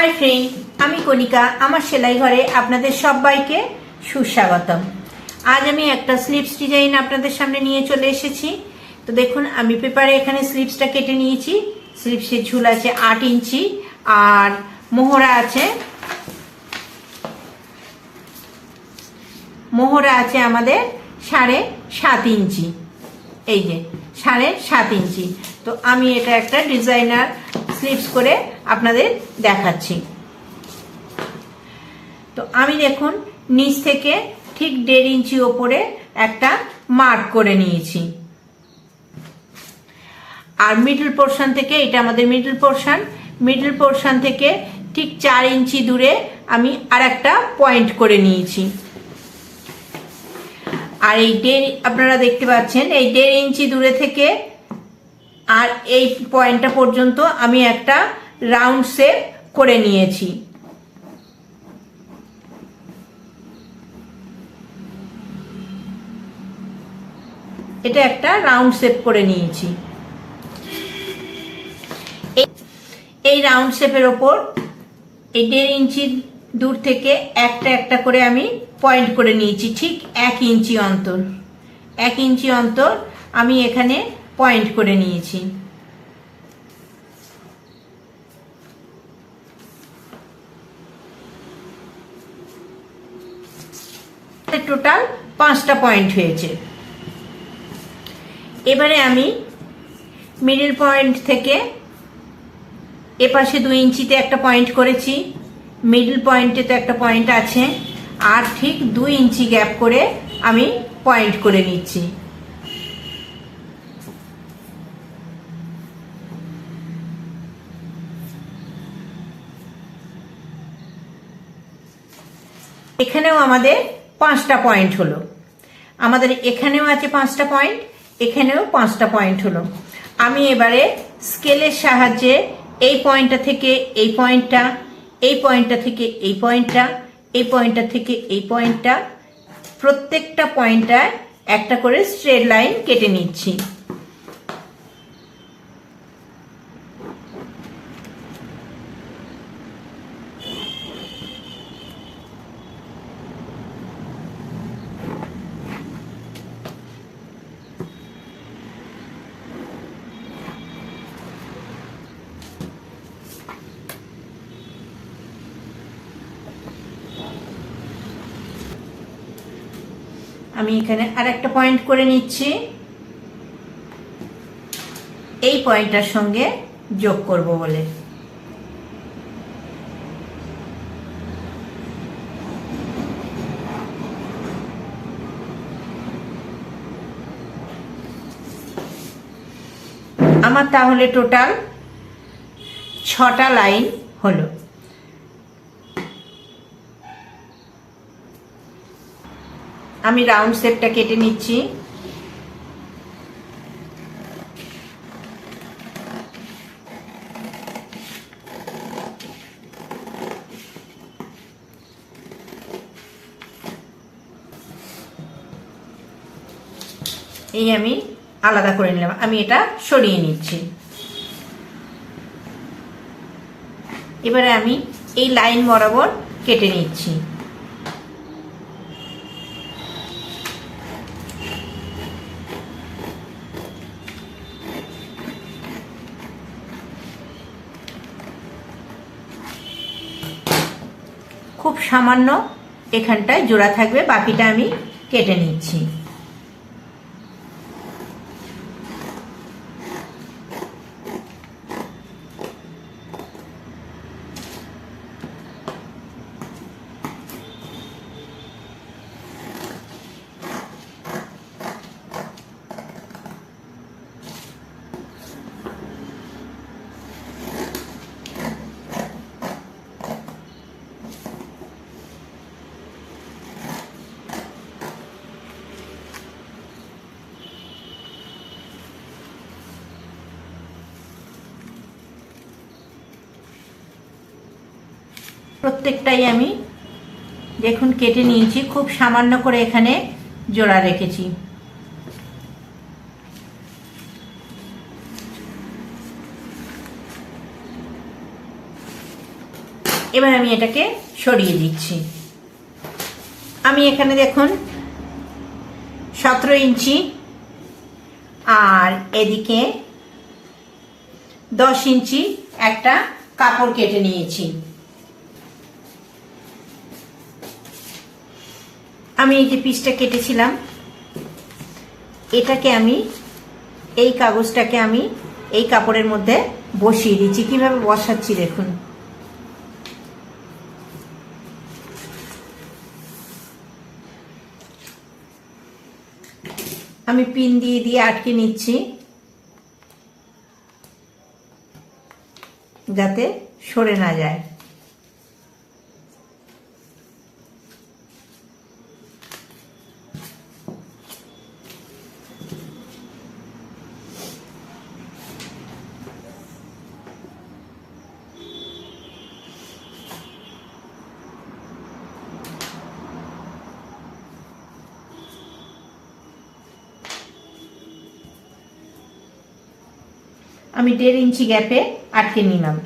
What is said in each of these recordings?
Hi friend, আমি কণিকা, আমার সেলাই ঘরে আপনাদের সবাইকে সুস্বাগতম। আজ আমি একটা স্লিপস ডিজাইন আপনাদের সামনে নিয়ে চলে এসেছি। তো দেখুন, আমি পেপারে এখানে স্লিপসটা কেটে নিয়েছি। স্লিপসের ঝুল আছে আট ইঞ্চি, আর মোহরা আছে মোহরা আছে আমাদের সাড়ে সাত ইঞ্চি। এই যে, সাড়ে সাত ইঞ্চি। তো আমি এটা একটা ডিজাইনার স্লিপস করে আপনাদের দেখাচ্ছি। তো আমি দেখুন, নিচ থেকে ঠিক দেড় ইঞ্চি ওপরে একটা মার্ক করে নিয়েছি। আর মিডল পোর্শন থেকে, এটা আমাদের মিডল পোর্শন মিডল পোর্শন থেকে ঠিক চার ইঞ্চি দূরে আমি আর একটা পয়েন্ট করে নিয়েছি। আর এই দেড়, আপনারা দেখতে পাচ্ছেন, এই দেড় ইঞ্চি দূরে থেকে আর এই পয়েন্টটা পর্যন্ত আমি একটা রাউন্ড শেপ করে নিয়েছি। এটা একটা রাউন্ড শেপ করে নিয়েছি। এই- রাউন্ড শেপের ওপর এই দেড় ইঞ্চি দূর থেকে একটা একটা করে আমি পয়েন্ট করে নিয়েছি, ঠিক এক ইঞ্চি অন্তর। এক ইঞ্চি অন্তর আমি এখানে পয়েন্ট করে নিয়েছি। টোটাল পাঁচটা পয়েন্ট হয়েছে। এবারে আমি মিডল পয়েন্ট থেকে এপাশে দুই ইঞ্চিতে একটা পয়েন্ট করেছি। মিডল পয়েন্টে তো একটা পয়েন্ট আছে। আর ঠিক দুই ইঞ্চি গ্যাপ করে আমি পয়েন্ট করে নিচ্ছি। এখানেও আমাদের পাঁচটা পয়েন্ট হলো। আমাদের এখানেও আছে পাঁচটা পয়েন্ট এখানেও পাঁচটা পয়েন্ট হলো। আমি এবারে স্কেলের সাহায্যে এই পয়েন্টটা থেকে এই পয়েন্টটা এই পয়েন্টটা থেকে এই পয়েন্টটা এই পয়েন্টটা থেকে এই পয়েন্টটা প্রত্যেকটা পয়েন্টটায় একটা করে স্ট্রেট লাইন কেটে নিচ্ছি। আমি এখানে আর একটা পয়েন্ট করে নিচ্ছি। এই পয়েন্টটার সঙ্গে যোগ করব বলে। আমার তাহলে টোটাল ছটা লাইন হলো আমি রাউন্ড শেপটা কেটে নিচ্ছি। এই আমি আলাদা করে নিলাম। আমি এটা সরিয়ে নিচ্ছি। এবারে আমি এই লাইন বরাবর কেটে নিচ্ছি। খুব সামান্য এখানটায় জোড়া থাকবে বাকিটা আমি কেটে নিচ্ছি। প্রত্যেকটাই আমি দেখুন কেটে নিয়েছি, খুব সামান্য করে এখানে জোড়া রেখেছি। এবার আমি এটাকে সরিয়ে দিচ্ছি। আমি এখানে দেখুন সতেরো ইঞ্চি আর এদিকে দশ ইঞ্চি একটা কাপড় কেটে নিয়েছি। আমি এই যে পিসটা কেটেছিলাম, এটাকে আমি, এই কাগজটাকে আমি এই কাপড়ের মধ্যে বসিয়ে দিচ্ছি। কীভাবে বসাচ্ছি দেখুন। আমি পিন দিয়ে দিয়ে আটকে নিচ্ছি, যাতে সরে না যায়। আমি দেড় ইঞ্চি গ্যাপে আটকে নিলাম।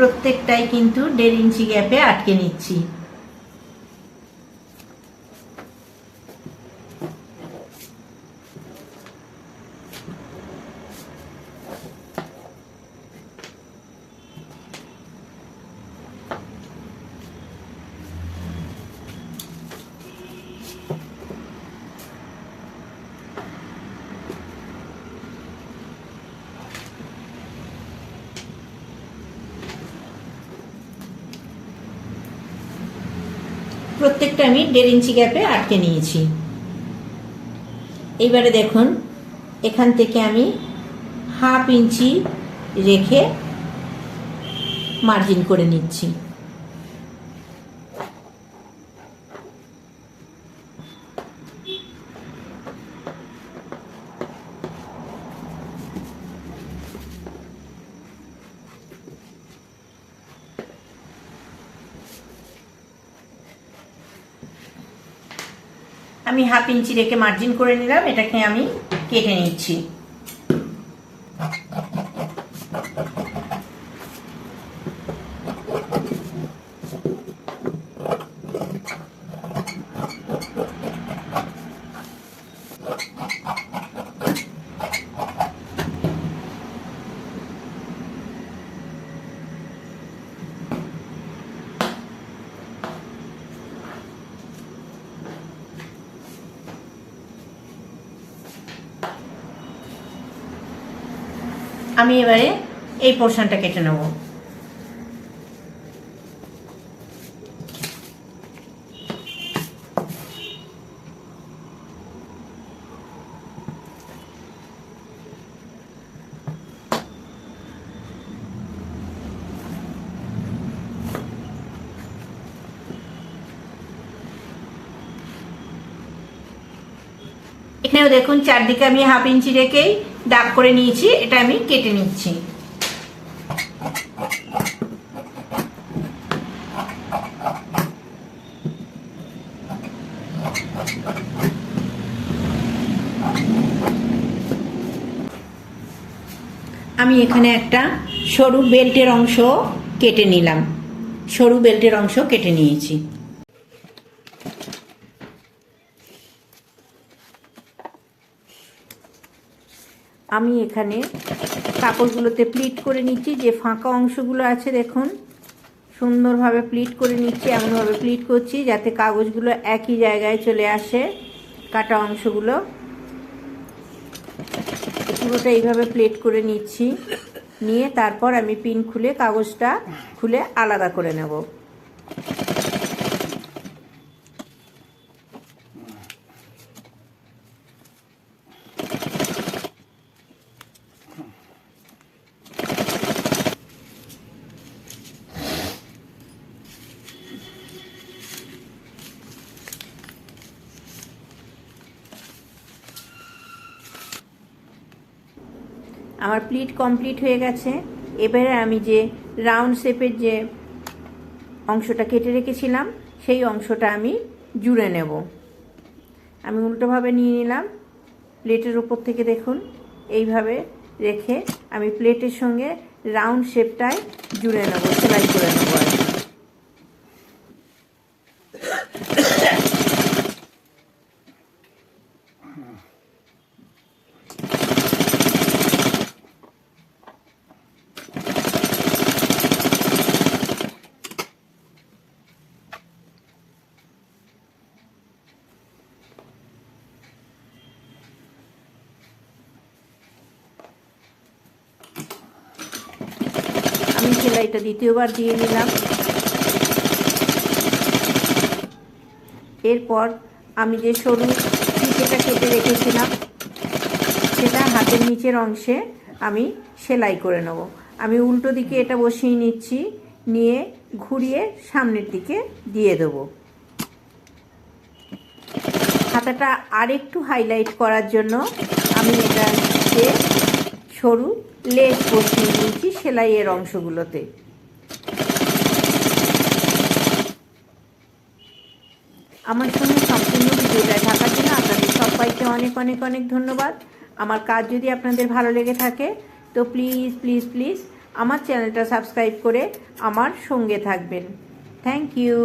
প্রত্যেকটাই কিন্তু দেড় ইঞ্চি গ্যাপে আটকে নিচ্ছি। প্রত্যেকটা আমি দেড় ইঞ্চি গ্যাপে আটকে নিয়েছি। এইবারে দেখুন, এখান থেকে আমি হাফ ইঞ্চি রেখে মার্জিন করে নিচ্ছি। আমি হাফ ইঞ্চি রেখে মার্জিন করে নিলাম এটাকে আমি কেটে নিচ্ছি। আমি এবারে এই পোর্শনটা কেটে নেব। এখানেও দেখুন চারদিকে আমি হাফ ইঞ্চি রেখেই দাগ করে নিয়েছি, এটা আমি কেটে নিচ্ছি। আমি এখানে একটা সরু বেল্টের অংশ কেটে নিলাম। সরু বেল্টের অংশ কেটে নিয়েছি। আমি এখানে কাপড়গুলোতে প্লিট করে নিচ্ছি। যে ফাঁকা অংশগুলো আছে, দেখুন, সুন্দরভাবে প্লিট করে নিচ্ছি, এমনভাবে প্লিট করছি যাতে কাগজগুলো একই জায়গায় চলে আসে, কাটা অংশগুলো। পুরোটা এইভাবে প্লেট করে নিচ্ছি। নিয়ে তারপর আমি পিন খুলে, কাগজটা খুলে আলাদা করে নেব। আমার প্লিট কমপ্লিট হয়ে গেছে। এবারে আমি যে রাউন্ড শেপের যে অংশটা কেটে রেখেছিলাম, সেই অংশটা আমি জুড়ে নেব। আমি উল্টোভাবে নিয়ে নিলাম। প্লেটের উপর থেকে দেখুন, এইভাবে রেখে আমি প্লেটের সঙ্গে রাউন্ড শেপটায় জুড়ে নেব, সেলাই করে নেব আর আমি দ্বিতীয়বার দিয়ে নিলাম। এরপর আমি যে সরু ফিতেটা কেটে রেখেছিলাম, সেটা হাতের নিচের অংশে আমি সেলাই করে নেব। আমি উল্টো দিকে এটা বসিয়ে নিচ্ছি, নিয়ে ঘুরিয়ে সামনের দিকে দিয়ে দেবো। হাতাটা আরেকটু হাইলাইট করার জন্য আমি এটা সরু লেস বসিয়ে দিয়েছি সেলাইয়ের অংশগুলোতে। আমার সঙ্গে সম্পূর্ণ ভিডিওটা থাকার জন্য আপনাদের সবাইকে অনেক অনেক অনেক ধন্যবাদ। আমার কাজ যদি আপনাদের ভালো লেগে থাকে, তো প্লিজ প্লিজ প্লিজ আমার চ্যানেলটা সাবস্ক্রাইব করে আমার সঙ্গে থাকবেন। থ্যাংক ইউ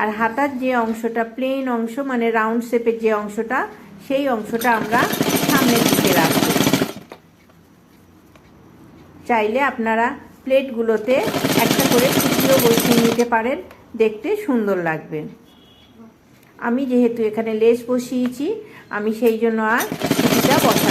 আর হাতার যে অংশটা প্লেন অংশ মানে রাউন্ড শেপের যে অংশটা, সেই অংশটা আমরা সামনের দিকে রাখব চাইলে আপনারা প্লেটগুলোতে একটা করে টুকরো বসিয়ে নিতে পারেন। দেখতে সুন্দর লাগবে। আমি যেহেতু এখানে লেস বসিয়েছি, আমি সেই জন্য আর ছুটিটা বসা